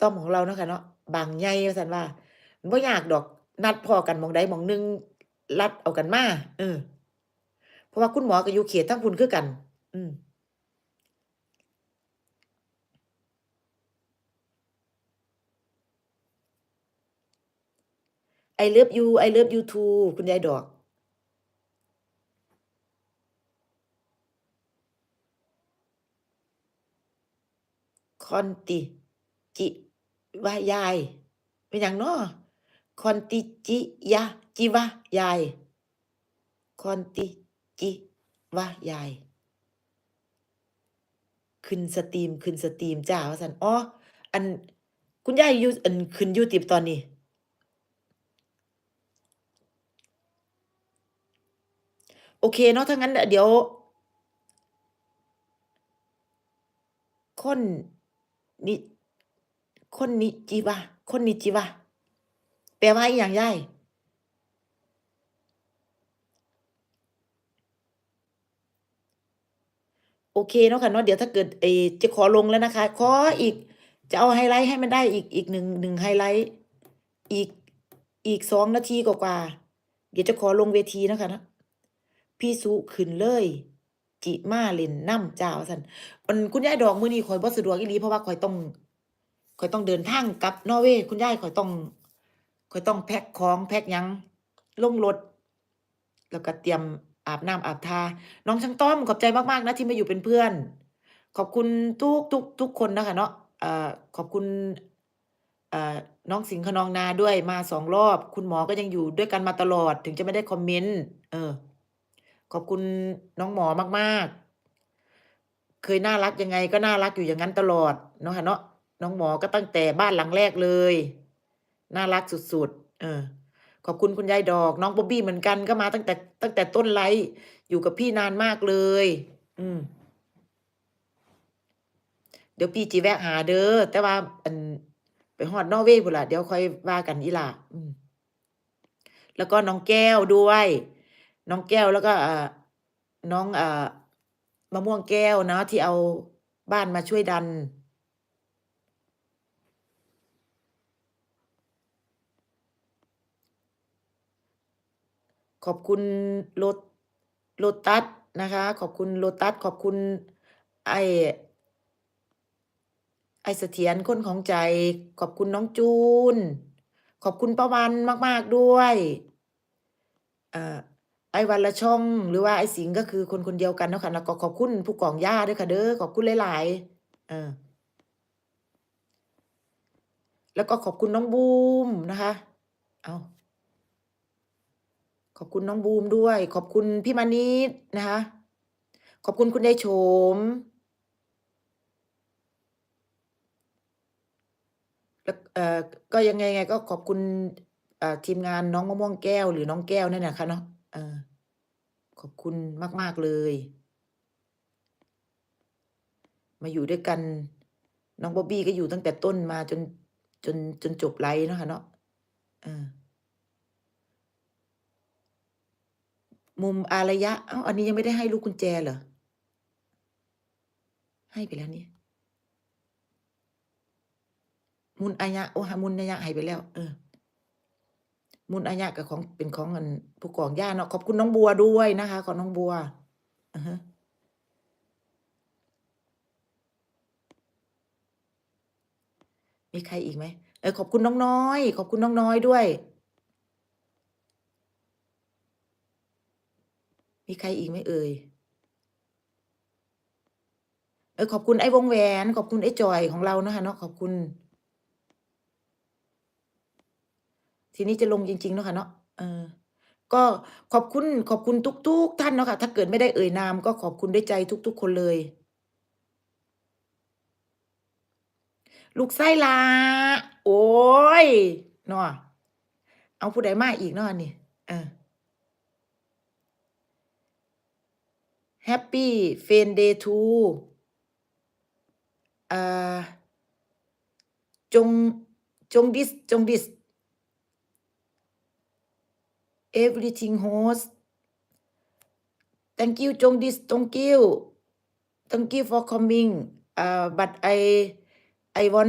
ต้อมของเรานะคะเนาะบางใหญ่ว่าซั่นว่าบ่ยากดอก นัดพอกันมองใดมองหนึ่งลัดเอากันมาเออ เพราะว่าคุณหมอก็อยู่เขตทางพุ่นคือกัน อืม I love you I love you too คุณยายดอกคอนติ จิ วายาย เป็นหยังนอคอนติจิยาจิวายาย คอนติจิวายาย ขึ้นสตรีมขึ้นสตรีมจ้าว่าสันอ๋ออันคุณยายอยู่อันขึ้นยูติบตอนนี้ โอเคเนาะถ้างั้นเดี๋ยวคนนิ คนนิจิวะคนนิจิวะแปลว่าอีหยังยายโอเคเนาะค่ะเนาะเดี๋ยวถ้าเกิดไอ้จะขอลงแล้วนะคะ ขออีก จะเอาไฮไลท์ให้มันได้อีกอีกหนึ่งหนึ่งไฮไลท์อีกอีกสองนาทีกว่าเดี๋ยวจะขอลงเวทีนะคะนะพี่สุขึ้นเลย จิมาเล่นน้ำจ้าวสันอันคุณยายดอกมือนี้ข่อยบ่สะดวกอีหลีเพราะว่าข่อยต้อง ข่อยต้องเดินทางกลับนอร์เวย์คุณยายข่อยต้องข่อยต้องแพ็คของแพ็คยังลงรถแล้วก็เตรียมอาบน้ำอาบทา น้องช่างต้อมขอบใจมากๆนะที่มาอยู่เป็นเพื่อน ขอบคุณทุกทุกทุกคนนะคะเนาะขอบคุณน้องสิงห์ขนองนาด้วยมาสองรอบ คุณหมอก็ยังอยู่ด้วยกันมาตลอด ถึงจะไม่ได้คอมเมนต์เออ ขอบคุณน้องหมอมากๆ เคยน่ารักยังไงก็น่ารักอยู่อย่างนั้นตลอดเนาะค่ะเนาะ น้องหมอก็ตั้งแต่บ้านหลังแรกเลย น่ารักสุดๆ เออ ขอบคุณคุณยายดอก น้องบ๊อบบี้เหมือนกันก็มาตั้งแต่ ตั้งแต่ต้นไลฟ์อยู่กับพี่นานมากเลย อืม เดี๋ยวพี่จีแวะหาเด้อแต่ว่าอันไปฮอดนอร์เวย์พุ่นละเดี๋ยวค่อยว่ากันอีหล่ะแล้วก็น้องแก้วด้วย น้องแก้วแล้วก็อ่าน้องอมะม่วงแก้วเนาะที่เอาบ้านมาช่วยดัน ขอบคุณโลโลตัสนะคะ ขอบคุณโลตัสขอบคุณไอ้ไอ้เสถียรคนของใจ ขอบคุณน้องจูน ขอบคุณป้าวันมาก ๆ ด้วยอไอ้วันละช่อง หรือว่าไอ้สิงก็คือคนคนเดียวกันเนาะค่ะแล้วก็ขอบคุณผู้กองย่าด้วยค่ะเด้อขอบคุณหลายๆเออแล้วก็ขอบคุณน้องบูมนะคะ เอา ขอบคุณน้องบูมด้วย ขอบคุณพี่มานิดนะคะ ขอบคุณคุณยายโฉม แล้วเอ่อก็ยังไงไงก็ขอบคุณทีมงานน้องมะม่วงแก้วหรือน้องแก้วนั่นน่ะค่ะเนาะเออขอบคุณมาก ๆ เลย มาอยู่ด้วยกัน น้องบ๊อบบี้ก็อยู่ตั้งแต่ต้นมาจนจนจนจบไลฟ์เนาะค่ะเนาะเออ มุมอารยะเอ้าอันนี้ยังไม่ได้ให้ลูกกุญแจเหรอ?ให้ไปแล้วนี่มุนอายะโอ้หามุนนายะให้ไปแล้ว เออ มุนอายะก็ของเป็นของอันผู้กองย่าเนาะขอบคุณน้องบัวด้วยนะคะ ขอน้องบัวอะฮะมีใครอีกไหม?เออขอบคุณน้องน้อย ขอบคุณน้องน้อยด้วย มีใครอีกไหมเอ่ย?เออขอบคุณไอ้วงแหวน ขอบคุณไอ้จอยของเรานะคะเนาะขอบคุณ ทีนี้จะลงจริง ๆ เนาะค่ะเนาะเออก็ขอบคุณขอบคุณทุก ๆ ท่านเนาะค่ะ ถ้าเกิดไม่ได้เอ่ยนาม ก็ขอบคุณด้วยใจทุก ๆ คนเลย ลูกไส้ลา โอ๊ยเนาะเอาผู้ใดมาอีกเนาะนี่เออ Happy Friend Day to อ่า จง จงดิส จงดิส everything host thank you จงดิส thank you thank you for coming อ่า but I I want